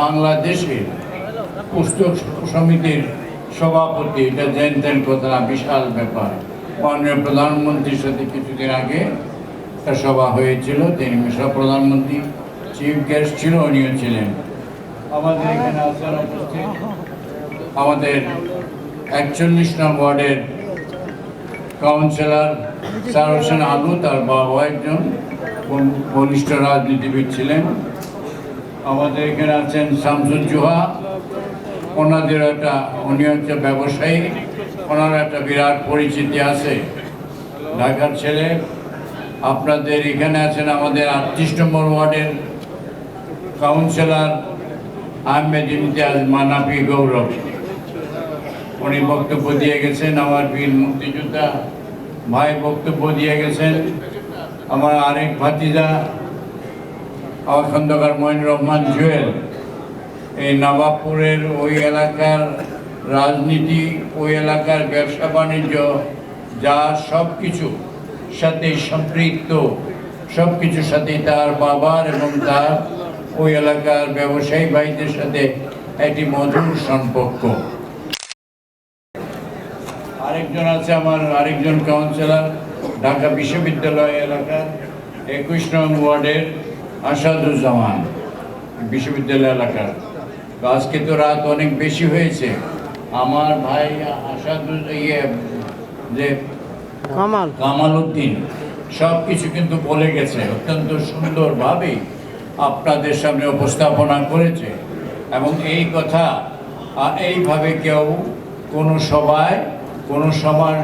বাংলাদেশের পুস্তক সমিতির সভাপতি, এটা দেন জানতেন কথা বিশাল ব্যাপার। মাননীয় প্রধানমন্ত্রীর সাথে কিছুদিন আগে সভা হয়েছিল, তিনি সব প্রধানমন্ত্রী, চিফ গেস্ট ছিল, উনিও ছিলেন। আমাদের এখানে আসার উপস্থিত আমাদের একচল্লিশ নং ওয়ার্ডের কাউন্সিলর স্যার হোসেন আলু, তার বাবা একজন বলিষ্ঠ রাজনীতিবিদ ছিলেন। আমাদের এখানে আছেন শামসুজ্জোহা ওনাদের একটা, উনি হচ্ছে ব্যবসায়ী। ওনার একটা বিরাট পরিচিতি আছে ঢাকার ছেলে। আপনাদের এখানে আছেন আমাদের আটত্রিশ নম্বর ওয়ার্ডের কাউন্সিলর আহমেদ ইমতিয়াজ মানাফি গৌরব। উনি বক্তব্য দিয়ে গেছেন, আমার বীর মুক্তিযোদ্ধা ভাই বক্তব্য দিয়ে গেছেন। আমার আরেক ভাতিজা আমার খন্দকার মঈন রহমান জুয়েল। এই নবাবপুরের ওই এলাকার রাজনীতি, ওই এলাকার ব্যবসা বাণিজ্য, যা সব কিছু সাথে সম্পৃক্ত সব কিছুর সাথে তার বাবার এবং তার ওই এলাকার ব্যবসায়ী ভাইদের সাথে একটি মধুর সম্পর্ক। আরেকজন আছে আমার, আরেকজন কাউন্সিলর ঢাকা বিশ্ববিদ্যালয় এলাকার একুশ নং ওয়ার্ডের আসাদুজ্জামান বিশ্ববিদ্যালয় এলাকার। তো আজকে তো রাত অনেক বেশি হয়েছে। আমার ভাই আসাদুজ ইয়ে যে কামাল। কামাল উদ্দিন সব কিছু কিন্তু বলে গেছে। অত্যন্ত সুন্দরভাবে আপনাদের সামনে উপস্থাপনা করেছে। এবং এই কথা এইভাবে কেউ কোনো সভায় কোনো সমাজ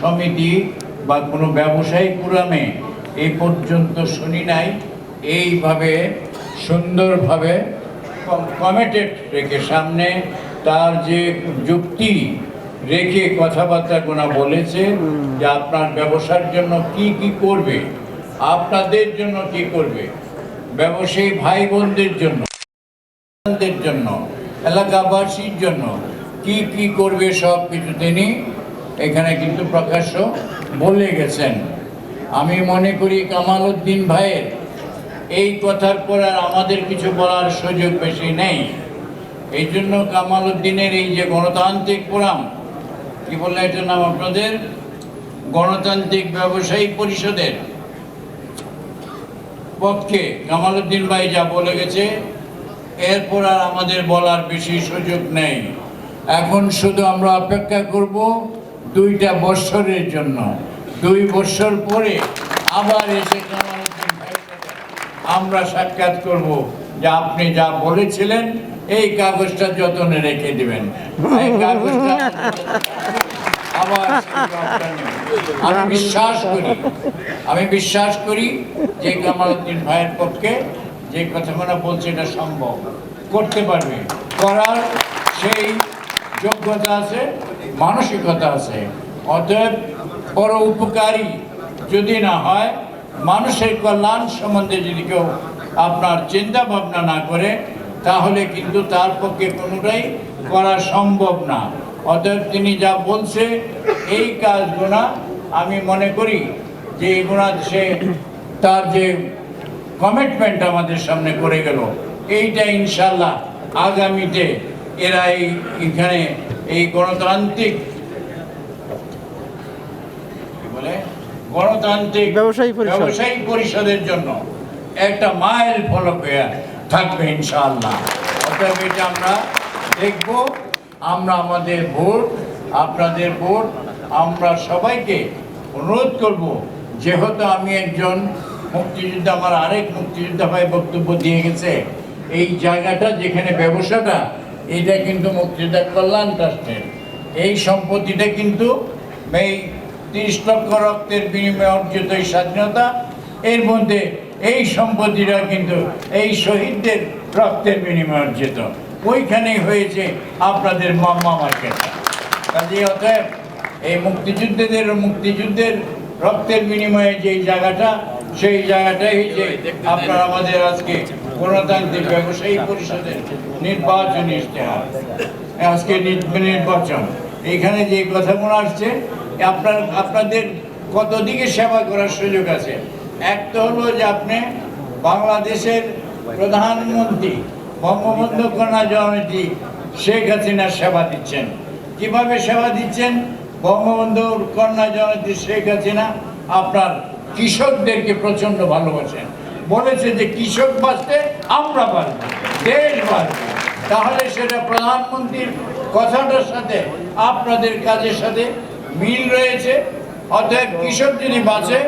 সমিতি বা কোনো ব্যবসায়িক পুরাণে এই পর্যন্ত শুনি নাই। এইভাবে সুন্দরভাবে কমিটেড রেখে সামনে তার যে যুক্তি রেখে কথাবার্তা গোনা বলেছে, যে আপনার ব্যবসার জন্য কি কি করবে, আপনাদের জন্য কি করবে, ব্যবসায়ী ভাই বোনদের জন্য জন্য, এলাকাবাসীর জন্য কি কি করবে সব কিছু তিনি এখানে কিন্তু প্রকাশ্য বলে গেছেন। আমি মনে করি কামাল উদ্দিন ভাইয়ের এই কথার পর আর আমাদের কিছু বলার সুযোগ বেশি নেই। এই জন্য কামাল উদ্দিনের এই যে গণতান্ত্রিক ফোরাম, কি বললে এটার নাম আপনাদের? গণতান্ত্রিক ব্যবসায়ী পরিষদের পক্ষে কামাল উদ্দিন ভাই যা বলে গেছে, এরপর আর আমাদের বলার বেশি সুযোগ নেই। এখন শুধু আমরা অপেক্ষা করব দুইটা বৎসরের জন্য। দুই বৎসর পরে আবার এসে কামাল আমরা সাক্ষাৎ করব যে আপনি যা বলেছিলেন, এই কাগজটা যতনে রেখে দিবেন। আমি বিশ্বাস করি, আমি বিশ্বাস করি যে কামালউদ্দিন ভাইয়ের পক্ষে যে কথাগুলো বলছে এটা সম্ভব। করতে পারবে। করার সেই যোগ্যতা আছে, মানসিকতা আছে। অতএব বড় উপকারী যদি না হয় মানুষের কল্যাণ সম্বন্ধে যদি কেউ আপনার চিন্তা ভাবনা না করে, তাহলে কিন্তু তার পক্ষে কোনোটাই করা সম্ভব না। অতএব তিনি যা বলছে, এই কাজগুলা আমি মনে করি যে এগুলা সে তার যে কমিটমেন্ট আমাদের সামনে করে গেল, এইটা ইনশাল্লাহ আগামীতে এরা এই এখানে এই গণতান্ত্রিক কি বলে গণতান্ত্রিক ব্যবসায়ী পরিষদ। ব্যবসায়ী পরিষদের জন্য একটা মাইল ফলক থাকবে ইনশাআল্লাহ অতএব এটা আমরা দেখব আমরা আমাদের ভোট আপনাদের ভোট আমরা সবাইকে অনুরোধ করব যেহেতু আমি একজন মুক্তিযোদ্ধা আমার আরেক মুক্তিযোদ্ধা ভাই বক্তব্য দিয়ে গেছে এই জায়গাটা যেখানে ব্যবসাটা এটা কিন্তু মুক্তিযোদ্ধা কল্যাণ ট্রাস্টের এই সম্পত্তিটা কিন্তু এই তিরিশ লক্ষ রক্তের বিনিময়ে অর্জিত এই স্বাধীনতা, এর মধ্যে এই সম্পত্তিটা কিন্তু এই শহীদদের রক্তের বিনিময়ে অর্জিত। ওইখানেই হয়েছে আপনাদের মাম্মা মার্কেটটা কাজে অতএব এই মুক্তিযুদ্ধের মুক্তিযুদ্ধের রক্তের বিনিময়ে যে জায়গাটা, সেই জায়গাটাই হয়েছে আপনার আমাদের আজকে গণতান্ত্রিক ব্যবসায়ী পরিষদের নির্বাচনী ইশতেহার, আজকে নির্বাচন। এখানে যে কথাগুলো আসছে আপনার, আপনাদের কত দিকে সেবা করার সুযোগ আছে? একটা হলো যে আপনি বাংলাদেশের প্রধানমন্ত্রী, বঙ্গবন্ধু কন্যা জননীতি শেখ হাসিনার সেবা দিচ্ছেন। কীভাবে সেবা দিচ্ছেন? বঙ্গবন্ধুর কন্যা জননীতি শেখ হাসিনা আপনার কৃষকদেরকে প্রচণ্ড ভালোবাসেন। বলেছে যে কৃষক বাঁচতে আমরা বাঁচবো দেশ বাঁচবে তাহলে সেটা প্রধানমন্ত্রীর কথাটার সাথে, আপনাদের কাজের সাথে মিল রয়েছে। অতএব কৃষক যদি বাঁচে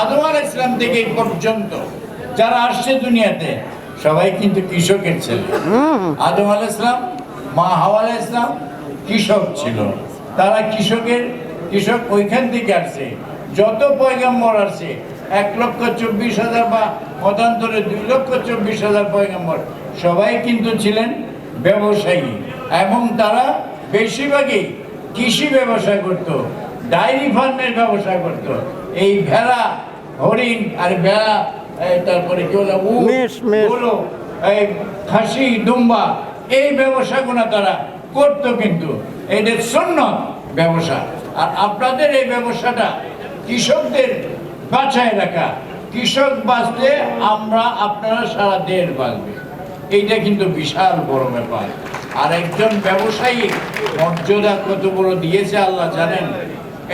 আদম আল ইসলাম থেকে এই পর্যন্ত যারা আসছে দুনিয়াতে সবাই কিন্তু কৃষকের ছেলে। আদম আল ইসলাম মা হাওয়া আলাইহিস ইসলাম কৃষক ছিল। তারা কৃষকের কৃষক ওইখান থেকে আসছে। যত পয়গাম্বর আসছে এক লক্ষ চব্বিশ হাজার বা মতান্তরে দুই লক্ষ চব্বিশ হাজার পয়গাম্বর সবাই কিন্তু ছিলেন ব্যবসায়ী। এবং তারা বেশিরভাগই কৃষি ব্যবসা করত ডায়েরি ফার্মের ব্যবসা করত। এই ভেড়া হরিণ আর ভেড়া তারপরে কি এই খাসি দুম্বা এই ব্যবসাগুলো তারা করতো কিন্তু। এদের শূন্য ব্যবসা। আর আপনাদের এই ব্যবসাটা কৃষকদের বাঁচায় রাখা। কৃষক বাঁচলে আমরা আপনারা সারা দেশ বাঁচবে। এইটা কিন্তু বিশাল বড় ব্যাপার। আর একজন ব্যবসায়ী মর্যাদা কত বড় দিয়েছে আল্লাহ জানেন?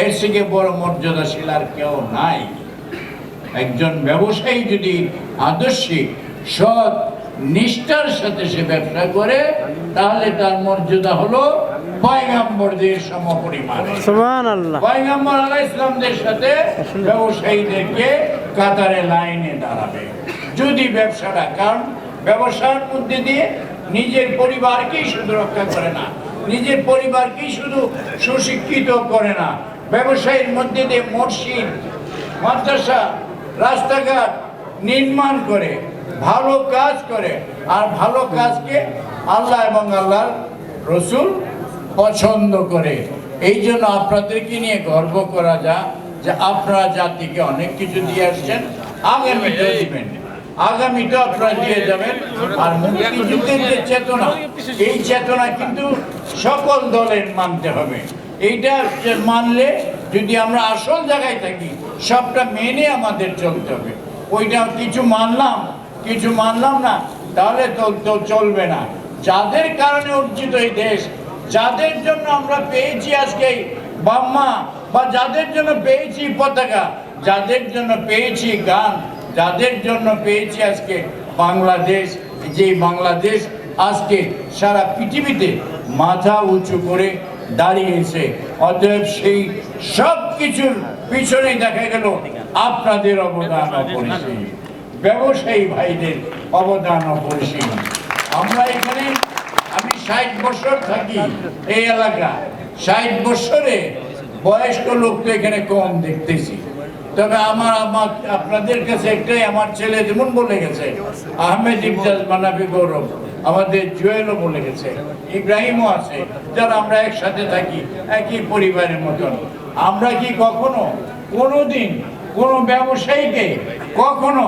এর থেকে বড় মর্যাদাশীল আর কেউ নাই। একজন ব্যবসায়ী যদি আদর্শিক সৎ নিষ্ঠার সাথে সে ব্যবসা করে তাহলে তার মর্যাদা হলো পয়গাম্বরদের সমপরিমাণ। পয়গাম্বর আলাহ ইসলামদের সাথে ব্যবসায়ীদেরকে কাতারে লাইনে দাঁড়াবে। যদি ব্যবসাটা কারণ ব্যবসার মধ্যে দিয়ে নিজের পরিবারকেই শুধু রক্ষা করে না, নিজের পরিবারকেই শুধু সুশিক্ষিত করে না। ব্যবসায়ীর মধ্যে দিয়ে মসজিদ, মাদ্রাসা, রাস্তাঘাট নির্মাণ করে, ভালো কাজ করে, আর ভালো কাজকে আল্লাহ এবং আল্লাহর রসুল পছন্দ করে। এই জন্য আপনাদেরকে নিয়ে গর্ব করা যা, যে আপনারা জাতিকে অনেক কিছু দিয়ে আসছেন, আগামীতেও দিবেন। আগামীতেও আপনারা দিয়ে যাবেন। আর মুক্তিযুদ্ধের যে চেতনা, এই চেতনা কিন্তু সকল দলের মানতে হবে। এইটা মানলে যদি আমরা আসল জায়গায় থাকি, সবটা মেনে আমাদের চলতে হবে। ওইটা কিছু মানলাম কিছু মানলাম না, তাহলে তো চলবে না। যাদের কারণে অর্জিত এই দেশ, যাদের জন্য আমরা পেয়েছি আজকে বাম্মা, বা যাদের জন্য পেয়েছি পতাকা, যাদের জন্য পেয়েছি গান যাদের জন্য পেয়েছি আজকে বাংলাদেশ যে বাংলাদেশ আজকে সারা পৃথিবীতে মাথা উঁচু করে দাঁড়িয়েছে। অতএব সেই সব কিছুর পিছনে দেখা গেল আপনাদের অবদান অপরিসীম। ব্যবসায়ী ভাইদের অবদান অপরিসীম। আমরা এখানে, আমি ষাট বছর থাকি এই এলাকা ষাট বছরে বয়স্ক লোক তো এখানে কম দেখতেছি। তবে আমার আমার আপনাদের কাছে একটাই, আমার ছেলে যেমন বলে গেছে, আহমেদ ইমতাজ মানাবি গৌরব, আমাদের জুয়েলও বলে গেছে, ইব্রাহিমও আছে, যারা আমরা একসাথে থাকি, একই পরিবারের মতন। আমরা কি কখনো কোনোদিন কোনো ব্যবসায়ীকে কখনো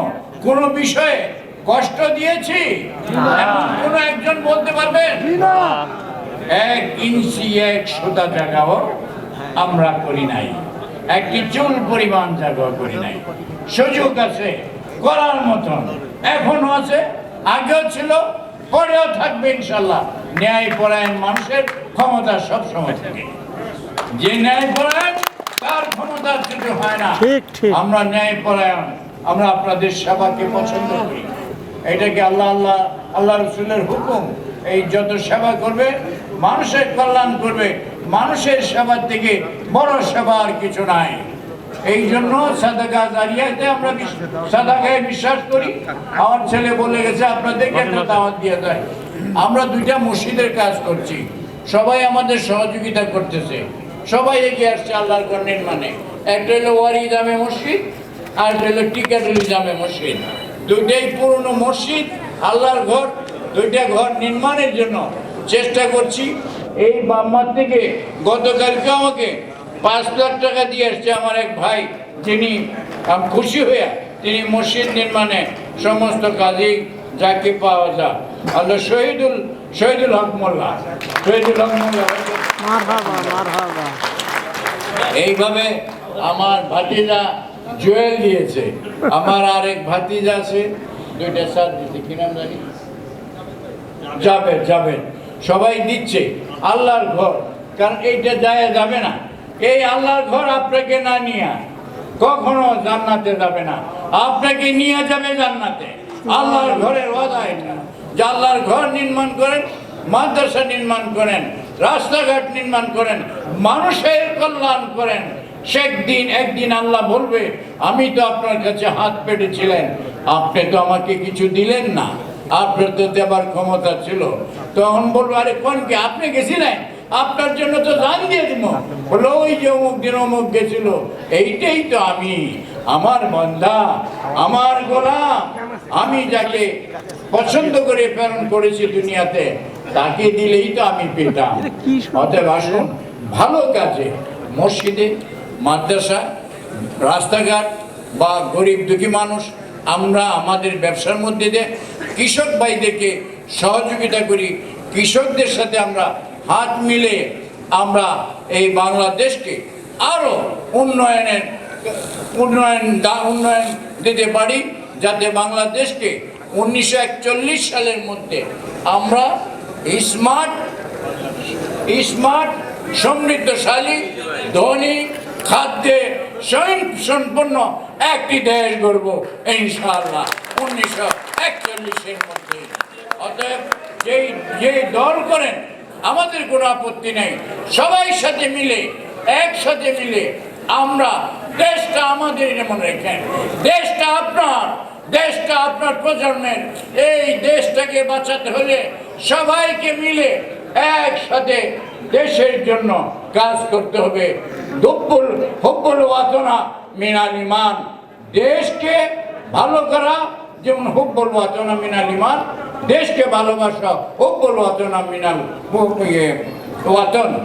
কোনো বিষয়ে কষ্ট দিয়েছি? কোনো একজন বলতে পারবেন এক ইঞ্চি এক সুতা জায়গাও আমরা করি নাই। একটি চুল পরিমাণ জায়গাও করি নাই। সুযোগ আছে করার মতন। এখনও আছে আগেও ছিল পরেও থাকবে ইনশাল্লাহ। ন্যায় পরায়ণ মানুষের ক্ষমতা সব সময় থাকে। যে ন্যায় পরায়ণ তার ক্ষমতা কিছু হয় না। আমরা ন্যায় পরায়ণ আমরা আপনাদের সেবাকে পছন্দ করি। এটাকে আল্লাহ আল্লাহ আল্লাহ রসুলের হুকুম। এই যত সেবা করবে মানুষের কল্যাণ করবে মানুষের সেবার থেকে বড় সেবা আর কিছু নাই। এই জন্য সাদাকা জারিয়াতে আমরা সাদাকায় বিশ্বাস করি। আমার ছেলে বলে গেছে আপনাদেরকে একটা দাওয়াত দিয়ে যায় আমরা দুইটা মসজিদের কাজ করছি। সবাই আমাদের সহযোগিতা করতেছে। সবাই এগিয়ে আসছে আল্লাহর ঘর নির্মাণে। একটা হলো ওয়ারি জামে মসজিদ আর একটা হলো টিকাটুলি জামে মসজিদ। দুইটাই পুরনো মসজিদ আল্লাহর ঘর দুইটা ঘর নির্মাণের জন্য চেষ্টা করছি। এই বাম্মার থেকে গতকালকে আমাকে পাঁচ লাখ টাকা দিয়ে আসছে আমার এক ভাই যিনি আম, খুশি হয়ে তিনি মসজিদ নির্মাণে সমস্ত কাজেই যাকে পাওয়া যায়। আল্লাহ শহীদুল শহীদুল হক মোল্লা শহীদুল হক মোল্লা। এইভাবে আমার ভাতিজা জুয়েল দিয়েছে। আমার আরেক ভাতিজা আছে দুইটা সার দিতে কি নাম জানি? যাবে যাবে সবাই দিচ্ছে। আল্লাহর ঘর। কারণ এইটা যায় যাবে না। এই আল্লাহর ঘর আপনাকে না নিয়ে কখনো জান্নাতে যাবে না। আপনাকে নিয়ে যাবে জান্নাতে। আল্লাহর ঘরের ওয়াদা যে আল্লাহর ঘর নির্মাণ করেন, মাদ্রাসা নির্মাণ করেন, রাস্তাঘাট নির্মাণ করেন, মানুষের কল্যাণ করেন সে একদিন একদিন আল্লাহ বলবে, আমি তো আপনার কাছে হাত পেটেছিলেন আপনি তো আমাকে কিছু দিলেন না। আপনার তো দেবার ক্ষমতা ছিল। তখন বলব আরে কোন কি? আপনি গেছিলেন? আপনার জন্য তো জান দিয়ে দিব। বলল ওই যে অমুক দিন অমুক গেছিল এইটাই তো আমি। আমার বন্ধা আমার গোলাম। আমি যাকে পছন্দ করে প্রেরণ করেছি দুনিয়াতে তাকে দিলেই তো আমি পেতাম। অতএব আসুন ভালো কাজে মসজিদে মাদ্রাসা রাস্তাঘাট বা গরিব দুঃখী মানুষ আমরা আমাদের ব্যবসার মধ্যে দিয়ে কৃষক ভাইদেরকে সহযোগিতা করি। কৃষকদের সাথে আমরা হাত মিলে আমরা এই বাংলাদেশকে আরও উন্নয়নের, উন্নয়ন উন্নয়ন দিতে পারি, যাতে বাংলাদেশকে উনিশশো একচল্লিশ সালের মধ্যে আমরা স্মার্ট স্মার্ট, সমৃদ্ধশালী, ধনী, খাদ্যে স্বয়ং সম্পন্ন একটি দেশ গড়ব, ইনশাআল্লাহ, উনিশশো একচল্লিশের মধ্যে। অতএব যেই যেই দল করেন, আমাদের কোনো আপত্তি নেই। সবাই সাথে মিলে, একসাথে মিলে আমরা দেশটা আমাদের যেমন রেখেন। দেশটা আপনার দেশটা আপনার প্রজন্মের। এই দেশটাকে বাঁচাতে হলে সবাইকে মিলে একসাথে দেশের জন্য কাজ করতে হবে। দুব্বুল, হব্বুল ওয়াতনা মিনাল ইমান। দেশকে ভালো করা যেমন হোক বলব আচনা মিনাল ইমান। দেশকে ভালোবাসা হোক বলব আচনা মিনাল ওয়াচন